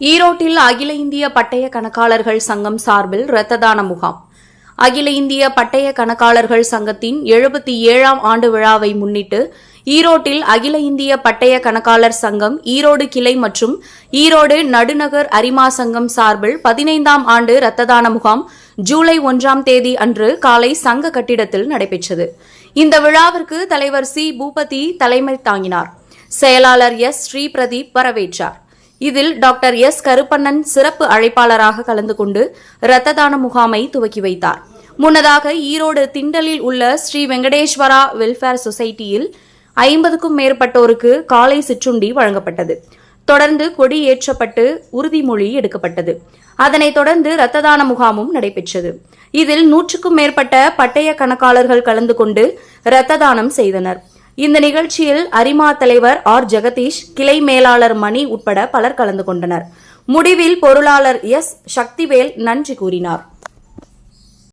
ஈரோட்டில் அகில இந்திய பட்டய கணக்காளர்கள் சங்கம் சார்பில் இரத்த தான முகாம். அகில இந்திய பட்டய கணக்காளர்கள் சங்கத்தின் எழுபத்தி ஏழாம் ஆண்டு விழாவை முன்னிட்டு ஈரோட்டில் அகில இந்திய பட்டய கணக்காளர் சங்கம் ஈரோடு கிளை மற்றும் ஈரோடு நடுநகர் அரிமா சங்கம் சார்பில் பதினைந்தாம் ஆண்டு இரத்த தான முகாம் ஜூலை ஒன்றாம் தேதி அன்று காலை சங்க கட்டிடத்தில் நடைபெற்றது. இந்த விழாவிற்கு தலைவர் சி. பூபதி தலைமை தாங்கினார். செயலாளர் எஸ். ஸ்ரீபிரதீப் வரவேற்றார். இதில் டாக்டர் எஸ். கருப்பண்ணன் சிறப்பு அழைப்பாளராக கலந்து கொண்டு இரத்த தான முகாமை துவக்கி வைத்தார். முன்னதாக ஈரோடு திண்டலில் உள்ள ஸ்ரீ வெங்கடேஸ்வரா வெல்ஃபேர் சொசைட்டியில் ஐம்பதுக்கும் மேற்பட்டோருக்கு காலை சிற்றுண்டி வழங்கப்பட்டது. தொடர்ந்து கொடி ஏற்றப்பட்டு உறுதிமொழி எடுக்கப்பட்டது. அதனைத் தொடர்ந்து இரத்த தான முகாமும் நடைபெற்றது. இதில் நூற்றுக்கும் மேற்பட்ட பட்டய கணக்காளர்கள் கலந்து கொண்டு இரத்த தானம் செய்தனர். இந்த நிகழ்ச்சியில் அரிமா தலைவர் ஆர். ஜெகதீஷ் கிளை மேலாளர் மணி உட்பட பலர் கலந்து கொண்டனர். முடிவில் பொருளாளர் எஸ். சக்திவேல் நன்றி கூறினார்.